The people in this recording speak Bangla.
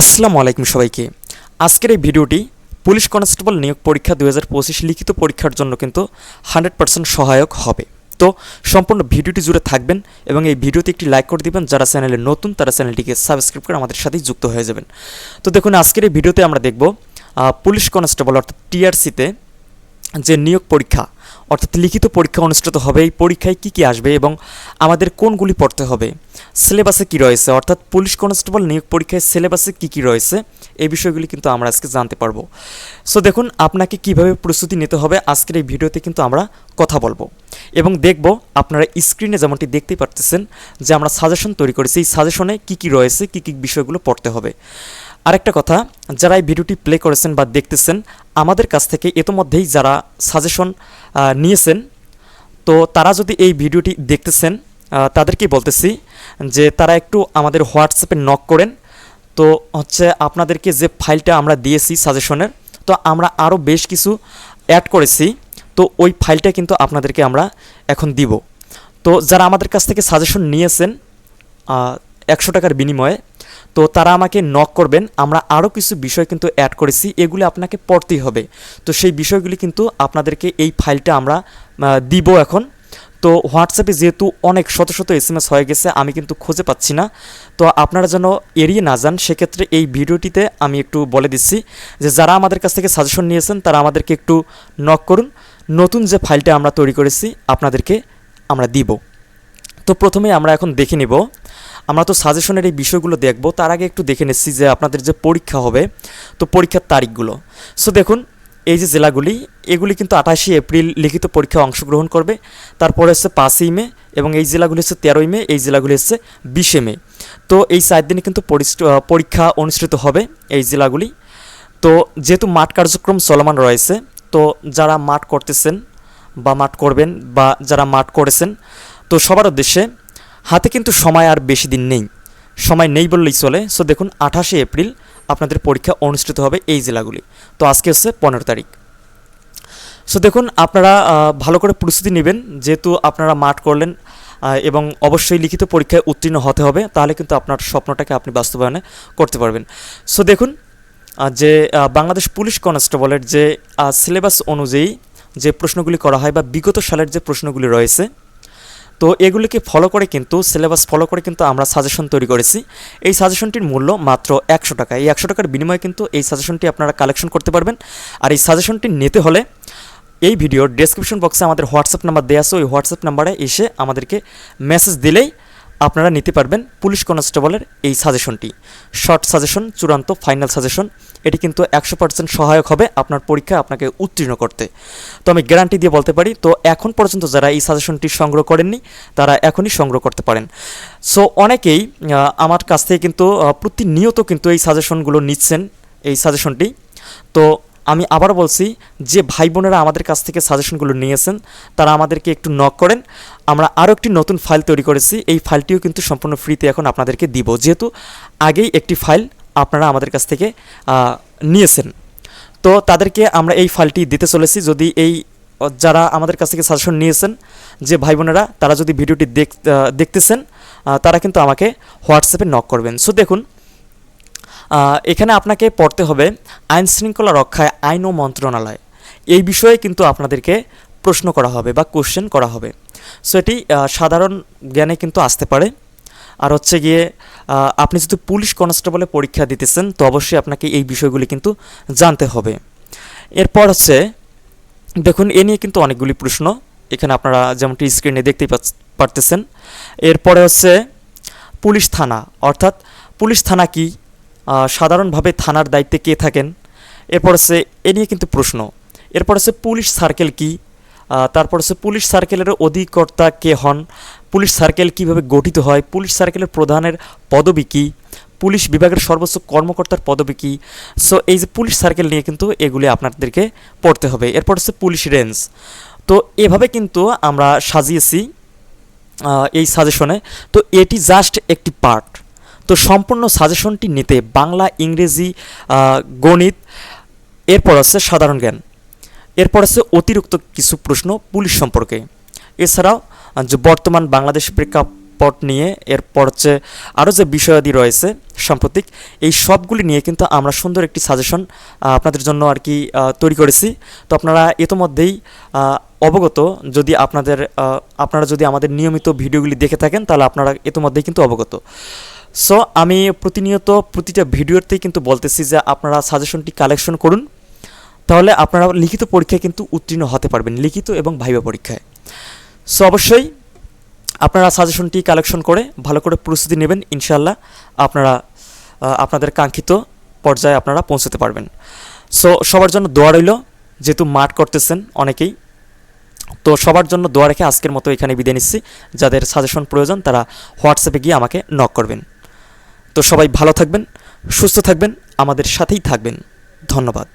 আসসালামু আলাইকুম সবাইকে। আজকের এই ভিডিওটি পুলিশ কনস্টেবল নিয়োগ পরীক্ষা দু হাজার পঁচিশ লিখিত পরীক্ষার জন্য কিন্তু হান্ড্রেড পার্সেন্ট সহায়ক হবে। তো সম্পূর্ণ ভিডিওটি জুড়ে থাকবেন এবং এই ভিডিওতে একটি লাইক করে দিবেন, যারা চ্যানেলে নতুন তারা চ্যানেলটিকে সাবস্ক্রাইব করে আমাদের সাথেই যুক্ত হয়ে যাবেন। তো দেখুন, আজকের এই ভিডিওতে আমরা দেখব পুলিশ কনস্টেবল অর্থাৎ টিআরসিতে যে নিয়োগ পরীক্ষা অর্থাৎ লিখিত পরীক্ষা অনুষ্ঠিত হবে। এই পরীক্ষায় কি কি আসবে এবং আমাদের কোনগুলি পড়তে হবে? সিলেবাসে কি রয়েছে? অর্থাৎ পুলিশ কনস্টেবল নিয়োগ পরীক্ষায় সিলেবাসে কি কি রয়েছে? এই বিষয়গুলি কিন্তু আমরা আজকে জানতে পারব। সো দেখুন, আপনাকে কীভাবে প্রস্তুতি নিতে হবে আজকের এই ভিডিওতে কিন্তু আমরা কথা বলব। এবং দেখব আপনারা স্ক্রিনে যেমনটি দেখতেই পারতেছেন যে আমরা সাজেশন তৈরি করেছি। এই সাজেশনে কি কি রয়েছে, কি কি বিষয়গুলো পড়তে হবে। আরেকটা কথা যারা এই ভিডিওটি প্লে করেছেন বা দেখতেছেন আমাদের কাছ থেকে ইতোমধ্যেই যারা সাজেশন নিয়েছেন তো তারা যদি এই ভিডিওটি দেখতেছেন আহ, তাদেরকেই বলতেছি যে তারা একটু আমাদের হোয়াটসঅ্যাপে নক করেন। তো হচ্ছে আপনাদেরকে যে ফাইলটা আমরা দিয়েছি সাজেশনের তো আমরা আরও বেশ কিছু অ্যাড করেছি। তো ওই ফাইলটা কিন্তু আপনাদেরকে আমরা এখন দিব। তো যারা আমাদের কাছ থেকে সাজেশন নিয়েছেন একশো টাকার বিনিময়ে তো তারা আমাকে নক করবেন, আমরা আরও কিছু বিষয় কিন্তু অ্যাড করেছি, এগুলি আপনাকে পড়তেই হবে। তো সেই বিষয়গুলি কিন্তু আপনাদেরকে এই ফাইলটা আমরা দিব এখন। তো হোয়াটসঅ্যাপে যেহেতু অনেক শত শত এস এম এস হয়ে গেছে, আমি কিন্তু খুঁজে পাচ্ছি না। তো আপনারা যেন এড়িয়ে না যান, সেক্ষেত্রে এই ভিডিওটিতে আমি একটু বলে দিচ্ছি যে যারা আমাদের কাছ থেকে সাজেশন নিয়েছেন, তারা আমাদেরকে একটু নক করুন। নতুন যে ফাইলটা আমরা তৈরি করেছি, আপনাদেরকে আমরা দিব। তো প্রথমে আমরা এখন দেখে নিব। আমরা তো সাজেশনের এই বিষয়গুলো দেখব। তার আগে একটু দেখে নিচ্ছি যে আপনাদের যে পরীক্ষা হবে, তো পরীক্ষার তারিখগুলো। সো দেখুন, এই যে জেলাগুলি, এগুলি কিন্তু আঠাশে এপ্রিল লিখিত পরীক্ষায় অংশগ্রহণ করবে। তারপরে হচ্ছে পাঁচই মে এবং এই জেলাগুলি হচ্ছে তেরোই মে, এই জেলাগুলি হচ্ছে বিশে মে। তো এই চার দিনে কিন্তু পরীক্ষা অনুষ্ঠিত হবে এই জেলাগুলি। তো যেহেতু মাঠ কার্যক্রম চলমান রয়েছে, তো যারা মাঠ করতেছেন বা মাঠ করবেন বা যারা মাঠ করেছেন, তো সবার উদ্দেশ্যে হাতে কিন্তু সময় আর বেশি দিন নেই। সময় নেই বললেই চলে। সো দেখুন, আঠাশে এপ্রিল আপনাদের পরীক্ষা অনুষ্ঠিত হবে এই জেলাগুলি। তো আজকে হচ্ছে পনেরো তারিখ। সো দেখুন, আপনারা ভালো করে প্রস্তুতি নেবেন। যেহেতু আপনারা মাঠ করলেন এবং অবশ্যই লিখিত পরীক্ষায় উত্তীর্ণ হতে হবে, তাহলে কিন্তু আপনার স্বপ্নটাকে আপনি বাস্তবায়নে করতে পারবেন। সো দেখুন যে বাংলাদেশ পুলিশ কনস্টেবলের যে সিলেবাস অনুযায়ী যে প্রশ্নগুলি করা হয় বা বিগত সালের যে প্রশ্নগুলি রয়েছে তো এগুলিকে ফলো করে কিন্তু সিলেবাস ফলো করে কিন্তু আমরা সাজেশন তৈরি করেছি। এই সাজেশনটির মূল্য মাত্র একশো টাকা। এই একশো টাকার বিনিময়ে কিন্তু এই সাজেশনটি আপনারা কালেকশন করতে পারবেন। আর এই সাজেশনটি নিতে হলে এই ভিডিওর ডেসক্রিপশন বক্সে আমাদের হোয়াটসঅ্যাপ নাম্বার দেওয়া আছে। ওই হোয়াটসঅ্যাপ নাম্বারে এসে আমাদেরকে মেসেজ দিলেই আপনারা নিতে পারবেন পুলিশ কনস্টেবলের এই সাজেশনটি। শর্ট সাজেশন, চূড়ান্ত, ফাইনাল সাজেশন, এটি কিন্তু একশো পার্সেন্ট সহায়ক হবে আপনার পরীক্ষা আপনাকে উত্তীর্ণ করতে। তো আমি গ্যারান্টি দিয়ে বলতে পারি, তো এখন পর্যন্ত যারা এই সাজেশনটি সংগ্রহ করেননি, তারা এখনই সংগ্রহ করতে পারেন। সো অনেকেই আমার কাছ থেকে কিন্তু প্রতিনিয়ত কিন্তু এই সাজেশনগুলো নিচ্ছেন, এই সাজেশনটি। তো আমি আবার বলছি, যে ভাই বোনেরা আমাদের কাছ থেকে সাজেশনগুলো নিয়েছেন, তারা আমাদেরকে একটু নক করেন। আমরা আরও একটি নতুন ফাইল তৈরি করেছি। এই ফাইলটিও কিন্তু সম্পূর্ণ ফ্রিতে এখন আপনাদেরকে দিব। যেহেতু আগেই একটি ফাইল আপনারা আমাদের কাছ থেকে নিয়েছেন। তো তাদেরকে আমরা এই ফাইলটি দিতে চলেছি। যদি এই যারা আমাদের কাছ থেকে সাজেশন নিয়েছেন, যে ভাই বোনেরা, তারা যদি ভিডিওটি দেখ দেখতেছেন তারা কিন্তু আমাকে হোয়াটসঅ্যাপে নক করবেন। সো দেখুন এখানে আপনাকে পড়তে হবে আইন শৃঙ্খলা রক্ষায় আইন ও মন্ত্রণালয়। এই বিষয়ে কিন্তু আপনাদেরকে প্রশ্ন করা হবে বা কোশ্চেন করা হবে। সো এটি সাধারণ জ্ঞানে কিন্তু আসতে পারে। আর হচ্ছে গিয়ে আপনি যদি পুলিশ কনস্টেবলে পরীক্ষা দিতেছেন, তো অবশ্যই আপনাকে এই বিষয়গুলি কিন্তু জানতে হবে। এরপর হচ্ছে, দেখুন, এ নিয়ে কিন্তু অনেকগুলি প্রশ্ন। এখানে আপনারা যেমনটি স্ক্রিনে দেখতেই পারতেছেন। এরপরে হচ্ছে, পুলিশ থানা। অর্থাৎ, পুলিশ থানা কি? সাধারণভাবে থানার দায়িত্বে কে থাকেন? এরপর হচ্ছে এ নিয়ে কিন্তু প্রশ্ন। এরপর হচ্ছে পুলিশ সার্কেল কি? তারপর হচ্ছে পুলিশ সার্কেলের অধিকর্তা কে হন? পুলিশ সার্কেল কীভাবে গঠিত হয়? পুলিশ সার্কেলের প্রধানের পদবি কী? পুলিশ বিভাগের সর্বোচ্চ কর্মকর্তার পদবি কী? সো এই যে পুলিশ সার্কেল নিয়ে কিন্তু এগুলি আপনাদেরকে পড়তে হবে। এরপর হচ্ছে পুলিশ রেঞ্জ। তো, এভাবে কিন্তু আমরা সাজিয়েছি এই সাজেশনে। তো, এটি জাস্ট একটি পার্ট তো সম্পূর্ণ সাজেশনটি নিতে বাংলা, ইংরেজি গণিত, এরপর আছে সাধারণ জ্ঞান। এরপর আছে অতিরিক্ত কিছু প্রশ্ন পুলিশ সম্পর্কে। এছাড়াও যে বর্তমান বাংলাদেশ প্রেক্ষাপট নিয়ে এরপর হচ্ছে আরও যে বিষয়াদি রয়েছে সাম্প্রতিক, এই সবগুলি নিয়ে কিন্তু আমরা সুন্দর একটি সাজেশন আপনাদের জন্য আর কি তৈরি করেছি। তো আপনারা ইতোমধ্যেই অবগত যদি আপনাদের আপনারা যদি আমাদের নিয়মিত ভিডিওগুলি দেখে থাকেন, তাহলে আপনারা ইতোমধ্যেই কিন্তু অবগত। সো আমি প্রতিনিয়ত প্রতিটা ভিডিওতেই কিন্তু বলতেছি যে আপনারা সাজেশনটি কালেকশন করুন। তাহলে আপনারা লিখিত পরীক্ষায় কিন্তু উত্তীর্ণ হতে পারবেন, লিখিত এবং ভাইবা পরীক্ষায়। সো অবশ্যই আপনারা সাজেশনটি কালেকশন করে ভালো করে প্রস্তুতি নেবেন ইনশাল্লাহ আপনারা আপনাদের কাঙ্ক্ষিত পর্যায়ে আপনারা পৌঁছতে পারবেন। সো সবার জন্য দোয়া রইল, যেহেতু মাঠ করতেছেন অনেকেই। তো সবার জন্য দোয়া রেখে আজকের মতো এখানে বিদায় নিচ্ছি। যাদের সাজেশন প্রয়োজন তারা হোয়াটসঅ্যাপে গিয়ে আমাকে নক করবেন। তো সবাই ভালো থাকবেন সুস্থ থাকবেন আমাদের সাথেই থাকবেন। ধন্যবাদ।